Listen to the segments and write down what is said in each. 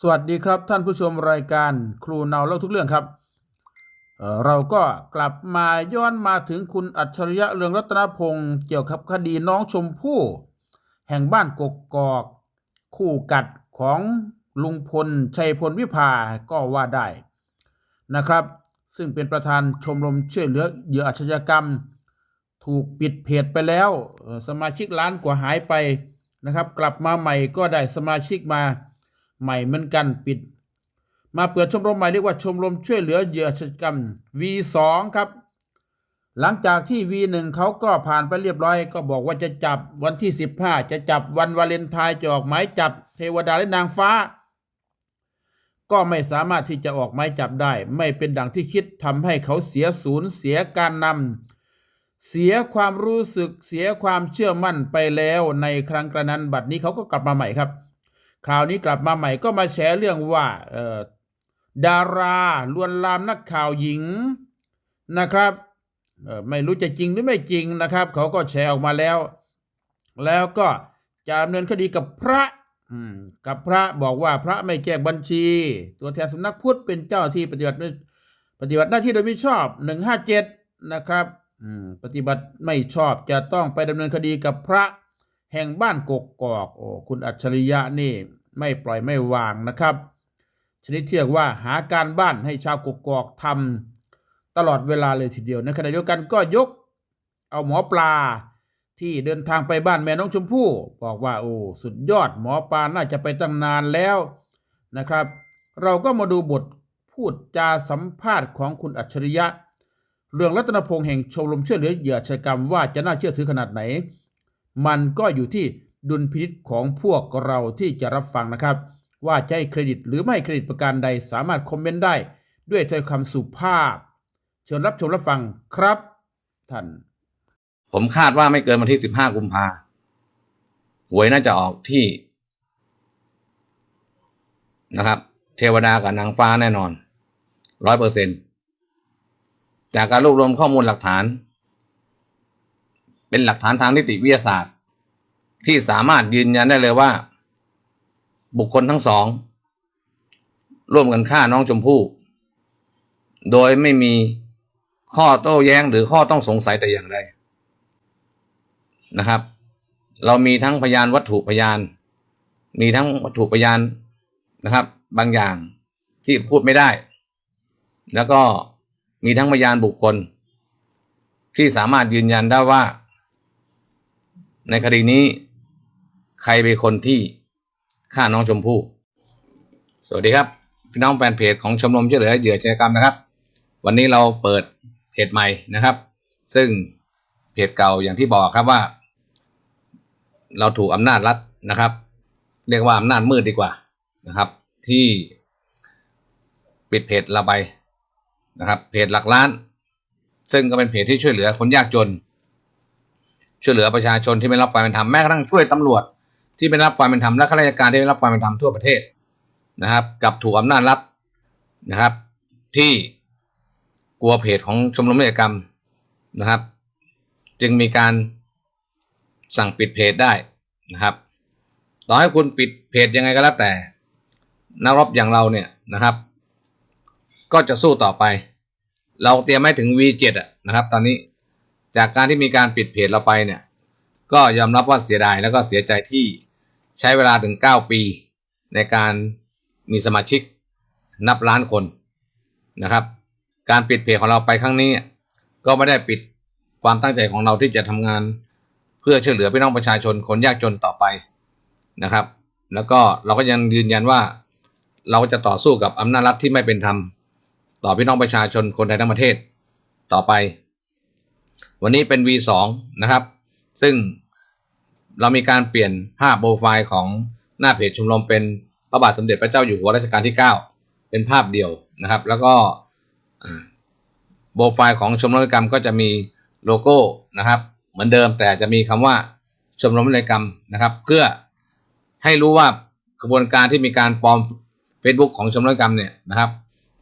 สวัสดีครับท่านผู้ชมรายการครูเนาเล่าทุกเรื่องครับเอ่อเราก็กลับมาย้อนมาถึงคุณอัจฉริยะเรืองรัตนพงศ์เกี่ยวกับคดีน้องชมพู่แห่งบ้านกกกอก คู่กัดของลุงพลชัยพลวิภาก็ว่าได้นะครับ ซึ่งเป็นประธานชมรมช่วยเหลือเหยื่ออาชญากรรม ถูกปิดเพจไปแล้วเอ่อสมาชิกล้านกว่าหายไปนะครับ กลับมาใหม่ก็ได้สมาชิกมา ใหม่เหมือนกันปิด มาเปิดชมรมใหม่เรียกว่าชมรมช่วยเหลือเหยื่ออาชญากรรม V2 ครับ หลังจากที่ V1 เขาก็ผ่านไปเรียบร้อย ก็บอกว่าจะจับวันที่ 15 จะจับวันวาเลนไทน์จะออกหมายจับเทวดาและนางฟ้า ก็ไม่สามารถที่จะออกหมายจับได้ ไม่เป็นดังที่คิดทำให้เขาเสียศูนย์เสียการนำเสียความรู้สึกเสียความเชื่อมั่นไปแล้วในครั้งกระนั้นบัดนี้เขาก็กลับมาใหม่ครับ คราวนี้กลับมาใหม่ก็มาแฉเรื่องว่าดาราลวนลามนักข่าวหญิงนะครับไม่รู้จะจริงหรือไม่จริงนะครับ เขาก็แชร์ออกมาแล้ว แล้วก็จะดำเนินคดีกับพระกับพระบอกว่าพระไม่แจ้งบัญชี ตัวแทนสำนักพุทธเป็นเจ้าที่ปฏิบัติปฏิบัติหน้าที่โดยไม่ชอบหนึ่งห้าเจ็ดนะครับปฏิบัติไม่ชอบจะต้องไปดำเนินคดีกับพระแห่งบ้านกกกอกโอ้คุณอัจฉริยะนี่ ไม่ปล่อยไม่วางนะครับ ชนิดที่เรียกว่าหาการบ้านให้ชาวกกอกทำตลอดเวลาเลยทีเดียวในขณะเดียวกันก็ยกเอาหมอปลาที่เดินทางไปบ้านแม่น้องชมพู่ บอกว่าโอ้สุดยอดหมอปลาน่าจะไปตั้งนานแล้วนะครับ เราก็มาดูบทพูดจาสัมภาษณ์ของคุณอัจฉริยะ เรื่องรัตนพงษ์แห่งชมรมช่วยเหลือเหยื่ออาชกรรมว่าจะน่าเชื่อถือขนาดไหน มันก็อยู่ที่ ดุลพินิจของพวกเราที่จะรับฟังนะครับ ว่าจะให้เครดิตหรือไม่ให้เครดิตประการใดสามารถคอมเมนต์ได้ ด้วยถ้อยคำสุภาพเชิญรับชมรับฟังครับท่านผมคาดว่าไม่เกินวันที่สิบห้ากุมภาหวยน่าจะออกที่นะครับ เทวดากับนางฟ้าแน่นอนร้อยเปอร์เซ็นจากการรวบรวมข้อมูลหลักฐาน เป็นหลักฐานทางนิติวิทยาศาสตร์ ที่สามารถยืนยันได้เลยว่า บุคคลทั้งสอง ร่วมกันฆ่าน้องชมพู่ โดยไม่มีข้อโต้แย้งหรือข้อต้องสงสัยแต่อย่างใดนะครับ เรามีทั้งพยานวัตถุพยาน มีทั้งวัตถุพยานนะครับ บางอย่างที่พูดไม่ได้ แล้วก็มีทั้งพยานบุคคล ที่สามารถยืนยันได้ว่า ในคดีนี้ ใครเป็นคนที่ฆ่าน้องชมพู่ สวัสดีครับ พี่น้องแฟนเพจของชมรมช่วยเหลือเหยื่อชญากรรมนะครับ วันนี้เราเปิดเพจใหม่นะครับ ซึ่งเพจเก่าอย่างที่บอกครับว่า เราถูกอำนาจรัฐนะครับ เรียกว่าอำนาจมืดดีกว่านะครับ ที่ปิดเพจเราไปนะครับ เพจหลักล้าน ซึ่งก็เป็นเพจที่ช่วยเหลือคนยากจนช่วยเหลือประชาชนที่ไม่รับความเป็นธรรมแม้กระทั่งช่วยตำรวจ ที่ไม่รับความเป็นธรรมและข้าราชการที่ไม่รับความเป็นธรรมทั่วประเทศนะครับ กับถูกอำนาจรัฐนะครับ ที่กลัวเพจของชมรมนิติกรรมนะครับ จึงมีการสั่งปิดเพจได้นะครับ ต่อให้คุณปิดเพจยังไงก็แล้วแต่ นักรบอย่างเราเนี่ยนะครับ ก็จะสู้ต่อไป เราเตรียมให้ถึง V7 อะนะครับ ตอนนี้จากการที่มีการปิดเพจเราไปเนี่ย ก็ยอมรับว่าเสียดายแล้วก็เสียใจที่ใช้เวลาถึง 9 ปี ในการมีสมาชิกนับล้านคนนะครับ การปิดเพจของเราไปครั้งนี้ ก็ไม่ได้ปิดความตั้งใจของเราที่จะทำงาน เพื่อช่วยเหลือพี่น้องประชาชนคนยากจนต่อไปนะครับ แล้วก็เราก็ยังยืนยันว่าเราจะต่อสู้กับอำนาจรัฐที่ไม่เป็นธรรม ต่อพี่น้องประชาชนคนไทยทั้งประเทศต่อไป วันนี้เป็น V2 นะครับ ซึ่ง เรามีการเปลี่ยนภาพโปรไฟล์ของหน้าเพจชมรมเป็นพระบาทสมเด็จพระเจ้าอยู่หัวรัชกาลที่ 9 เป็นภาพเดียวนะครับ แล้วก็โปรไฟล์ของชมรมนิกรรมก็จะมีโลโก้นะครับ เหมือนเดิมแต่จะมีคำว่าชมรมนิกรรมนะครับ เพื่อให้รู้ว่ากระบวนการที่มีการปลอม Facebook ของชมรมนิติกรรมเนี่ยนะครับ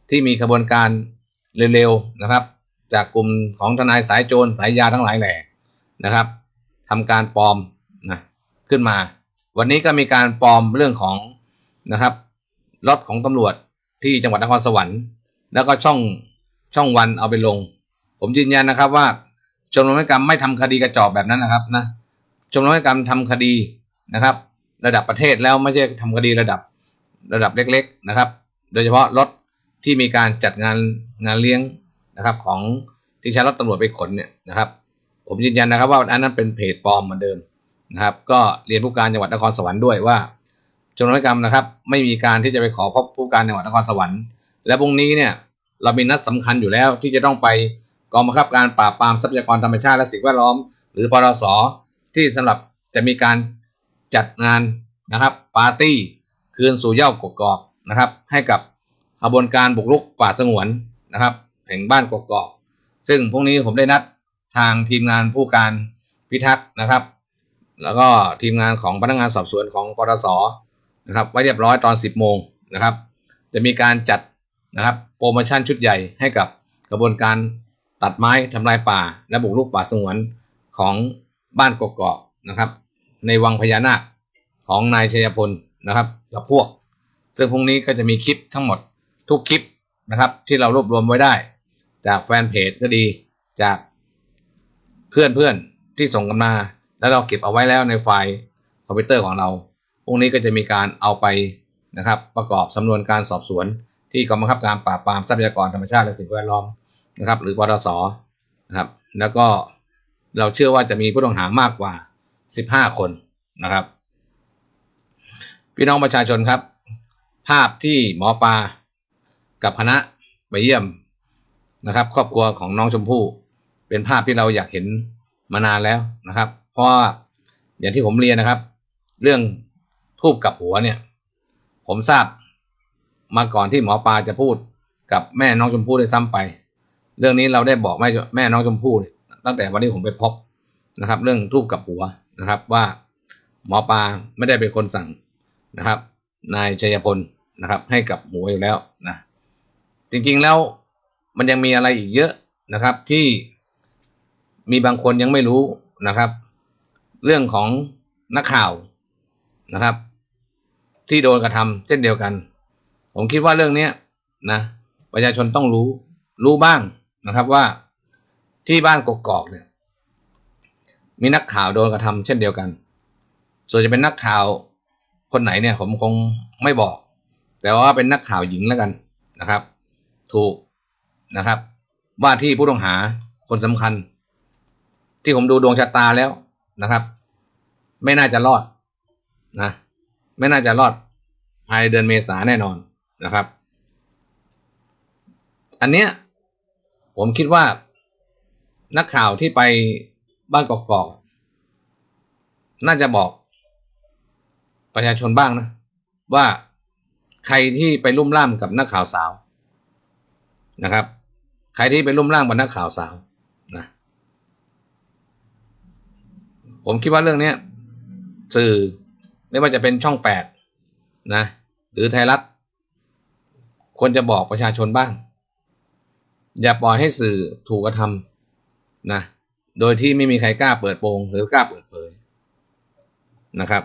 ที่มีกระบวนการเร็วๆนะครับ จากกลุ่มของทนายสายโจรสายยาทั้งหลายแหล่นะครับทำการปลอม ขึ้นมา วันนี้ก็มีการปลอมเรื่องของนะครับรถของตำรวจที่จังหวัดนครสวรรค์ แล้วก็ช่องช่องวันเอาไปลง ผมยืนยันนะครับว่าชมรมนิกรรมไม่ทำคดีกระจอกแบบนั้นนะครับนะชมรมนิกรรมทำคดีนะครับ ระดับประเทศแล้วไม่ใช่ทำคดีระดับระดับเล็กๆนะครับ โดยเฉพาะรถที่มีการจัดงานงานเลี้ยงนะครับ ของที่ใช้รถตำรวจไปขนเนี่ยนะครับ ผมยืนยันนะครับว่าอันนั้นเป็นเพจปลอมเหมือนเดิม นะครับ ก็เรียนผู้การจังหวัดนครสวรรค์ด้วยว่าชมรมนิติกรรมนะครับ ไม่มีการที่จะไปขอพบผู้การจังหวัดนครสวรรค์ และพรุ่งนี้เนี่ยเรามีนัดสำคัญอยู่แล้วที่จะต้องไปกองบังคับการปราบปรามทรัพยากรธรรมชาติและสิ่งแวดล้อม หรือปรสที่สำหรับจะมีการจัดงานนะครับปาร์ตี้คืนสู่เย้ากกอกนะครับ ให้กับขบวนการบุกรุกป่าสงวนนะครับแห่งบ้านกกอกซึ่งพรุ่งนี้ผมได้นัดทางทีมงานผู้การพิทักษ์นะครับ แล้วก็ทีมงานของพนักงานสอบสวนของปรสนะครับไว้เรียบร้อยตอน 10 โมงนะครับ จะมีการจัดนะครับโปรโมชั่นชุดใหญ่ให้กับกระบวนการตัดไม้ทำลายป่า และบุกรุกป่าสงวนของบ้านกกอกนะครับ ในวังพญานาคของนายชัยพลนะครับกับพวก ซึ่งพรุ่งนี้ก็จะมีคลิปทั้งหมดทุกคลิปนะครับ ที่เรารวบรวมไว้ได้ จากแฟนเพจก็ดีจากเพื่อนเพื่อนๆที่ส่งกันมา แล้วเราเก็บเอาไว้แล้วในไฟล์คอมพิวเตอร์ของเราพรุ่งนี้ก็จะมีการเอาไปนะครับ ประกอบสำนวนการสอบสวน ที่กองบังคับการปราบปรามทรัพยากรธรรมชาติและสิ่งแวดล้อมนะครับ หรือปตสนะครับ แล้วก็เราเชื่อว่าจะมีผู้ต้องหามากกว่า 15 คนนะครับ พี่น้องประชาชนครับ ภาพที่หมอปลากับคณะไปเยี่ยมนะครับ ครอบครัวของน้องชมพู่ เป็นภาพที่เราอยากเห็นมานานแล้วนะครับ เพราะอย่างที่ผมเรียนนะครับ เรื่องทูบกับหัวเนี่ย ผมทราบมาก่อนที่หมอปลาจะพูดกับแม่น้องชมพู่ได้ซ้ำไป เรื่องนี้เราได้บอกแม่แม่น้องชมพู่ตั้งแต่วันที่ผมไปพบนะครับ เรื่องทูบกับหัวนะครับ ว่าหมอปลาไม่ได้เป็นคนสั่งนะครับ นายชัยพลนะครับ ให้กับหัวอยู่แล้วนะจริงๆแล้วมันยังมีอะไรอีกเยอะนะครับที่มีบางคนยังไม่รู้นะครับ เรื่องของนักข่าวนะครับ ที่โดนกระทำเช่นเดียวกัน ผมคิดว่าเรื่องเนี้ยนะประชาชนต้องรู้รู้บ้างนะครับว่าที่บ้านกกอกเนี่ย มีนักข่าวโดนกระทำเช่นเดียวกัน ส่วนจะเป็นนักข่าวคนไหนเนี่ย ผมคงไม่บอก แต่ว่าเป็นนักข่าวหญิงแล้วกันนะครับ ถูกนะครับ ว่าที่ผู้ต้องหาคนสำคัญ ที่ผมดูดวงชะตาแล้ว นะครับ ไม่น่าจะรอดนะไม่น่าจะรอดภายเดือนเมษาแน่นอนนะครับ อันเนี้ยผมคิดว่านักข่าวที่ไปบ้านกอกๆน่าจะบอกประชาชนบ้างนะ ว่าใครที่ไปลุ่มล่ามกับนักข่าวสาวนะครับ ใครที่ไปลุ่มล่ามกับนักข่าวสาวนะ ผมคิดว่าเรื่องเนี้ยสื่อไม่ว่าจะเป็นช่องแปดนะ หรือไทยรัฐควรจะบอกประชาชนบ้าง อย่าปล่อยให้สื่อถูกกระทำนะ โดยที่ไม่มีใครกล้าเปิดโปงหรือกล้าเปิดเผยนะครับ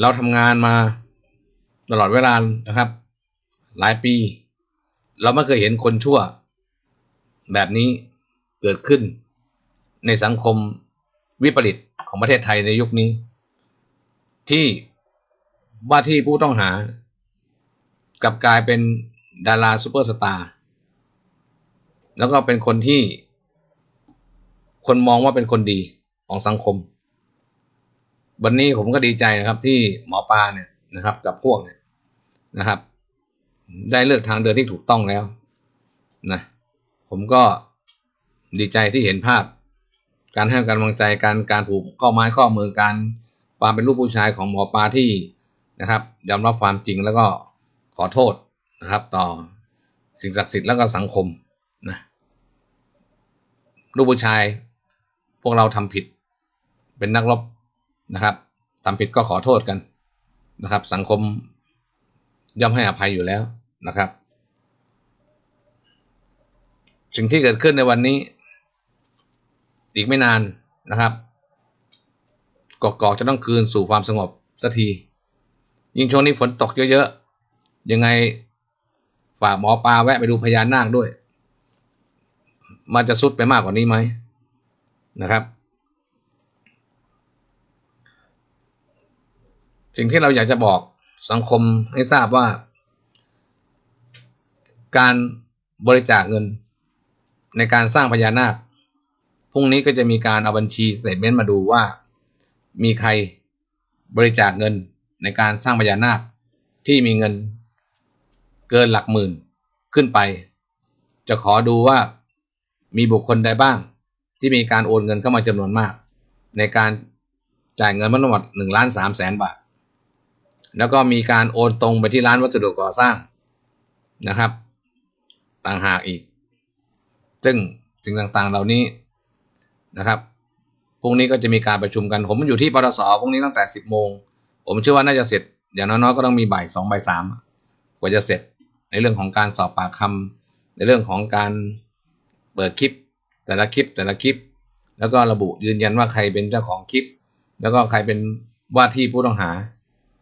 เราทำงานมาตลอดเวลานะครับ หลายปี เราไม่เคยเห็นคนชั่วแบบนี้เกิดขึ้น ในสังคมวิปริตของประเทศไทยในยุคนี้ ที่ว่าที่ผู้ต้องหากลับกลายเป็นดาราซูเปอร์สตาร์แล้วก็เป็นคนที่คนมองว่าเป็นคนดีของสังคม วันนี้ผมก็ดีใจนะครับที่หมอปลาเนี่ยนะครับ กับพวกเนี่ยนะครับ ได้เลือกทางเดินที่ถูกต้องแล้วนะผมก็ดีใจที่เห็นภาพ การให้กำลังใจการการผูกข้อไม้ข้อมือการความเป็นลูกผู้ชายของหมอปลาที่นะครับยอมรับความจริงแล้วก็ขอโทษนะครับ ต่อสิ่งศักดิ์สิทธิ์แล้วก็สังคมนะลูกผู้ชาย พวกเราทำผิด เป็นนักรบนะครับทำผิดก็ขอโทษกันนะครับ สังคมย่อมให้อภัยอยู่แล้วนะครับ สิ่งที่เกิดขึ้นในวันนี้ อีกไม่นานนะครับกอกๆจะต้องคืนสู่ความสงบสักที ยิ่งช่วงนี้ฝนตกเยอะๆ ยังไงฝากหมอปลาแวะไปดูพญานาคด้วย มันจะสุดไปมากกว่านี้ไหมนะครับ สิ่งที่เราอยากจะบอกสังคมให้ทราบว่า การบริจาคเงินในการสร้างพญานาค พรุ่งนี้ก็จะมีการเอาบัญชีสเตทเมนต์มาดูว่า มีใครบริจาคเงินในการสร้างพญานาคที่มีเงินเกินหลักหมื่นขึ้นไป จะขอดูว่ามีบุคคลใดบ้าง ที่มีการโอนเงินเข้ามาจำนวนมาก ในการจ่ายเงินมาทั้งหมดหนึ่งล้านสามแสนบาท แล้วก็มีการโอนตรงไปที่ร้านวัสดุก่อสร้างนะครับ ต่างหากอีก ซึ่งสิ่งต่างๆเหล่านี้ นะครับพรุ่งนี้ก็จะมีการประชุมกัน ผมอยู่ที่ปตสพรุ่งนี้ตั้งแต่สิบโมงผมเชื่อว่าน่าจะเสร็จอย่างน้อยๆก็ต้องมีบ่ายสองบ่ายสามกว่าจะเสร็จ ในเรื่องของการสอบปากคำในเรื่องของการเปิดคลิป แต่ละคลิปแต่ละคลิป แล้วก็ระบุยืนยันว่าใครเป็นเจ้าของคลิป แล้วก็ใครเป็นว่าที่ผู้ต้องหา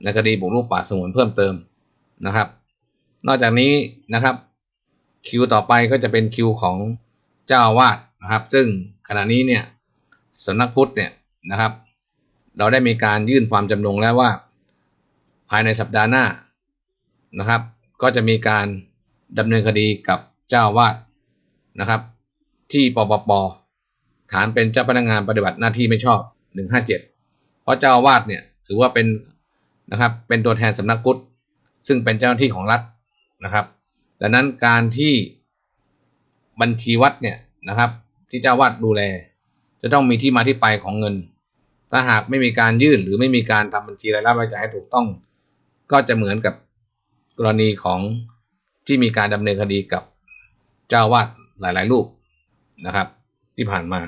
ในคดีบุกรุกป่าสงวนเพิ่มเติมนะครับ นอกจากนี้นะครับคิวต่อไปก็จะเป็นคิวของเจ้าอาวาส นะครับ ซึ่งขณะนี้เนี่ยสำนักพุทธเนี่ยนะครับ เราได้มีการยื่นความจำนงแล้วว่า ภายในสัปดาห์หน้านะครับ ก็จะมีการดำเนินคดีกับเจ้าวาสนะครับ ที่ปปปฐานเป็นเจ้าพนักงานปฏิบัติหน้าที่ไม่ชอบ 157 เพราะเจ้าวาสเนี่ยถือว่าเป็นนะครับเป็นตัวแทนสำนักพุทธซึ่งเป็นเจ้าหน้าที่ของรัฐนะครับ ดังนั้นการที่บัญชีวัดเนี่ยนะครับ ที่เจ้าวาดดูแล จะต้องมีที่มาที่ไปของเงิน ถ้าหากไม่มีการยื่นหรือไม่มีการทำบัญชีรายรับรายจ่ายให้ถูกต้อง ก็จะเหมือนกับกรณีของที่มีการดำเนินคดีกับเจ้าวาดหลาย ๆ รูปนะครับ ที่ผ่านมา